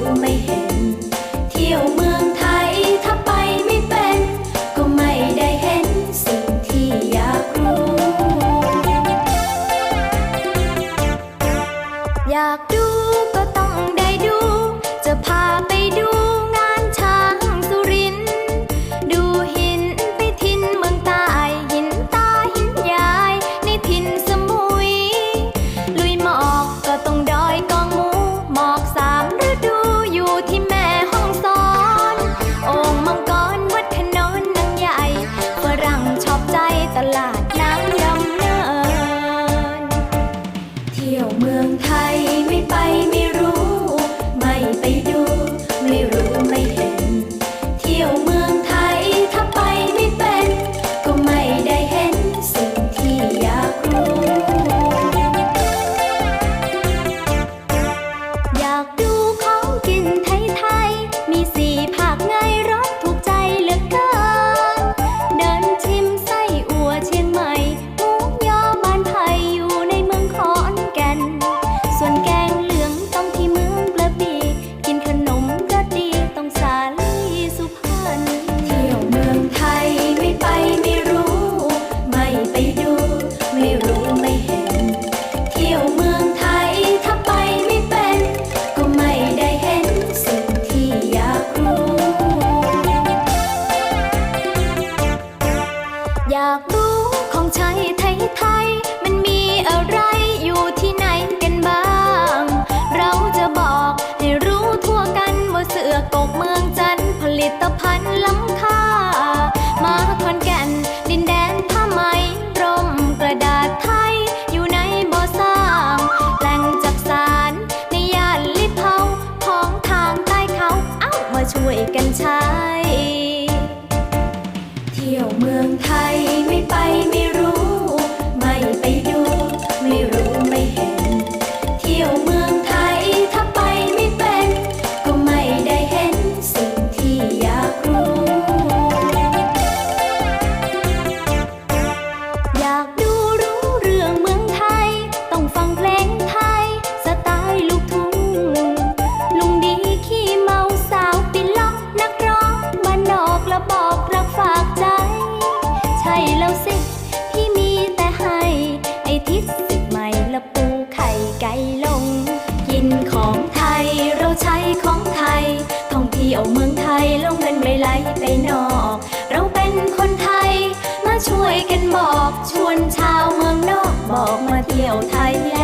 உண்மை อยากรู้ของใช้ไทยไทย เมืองไทย ลง กินของไทยเราใช้ของไทย ท่องเที่ยวเมืองไทยลงเงินไม่ไหลไปนอก เราเป็นคนไทย มาช่วยกันบอก ชวนชาวเมืองนอกบอกมาเที่ยวไทยแล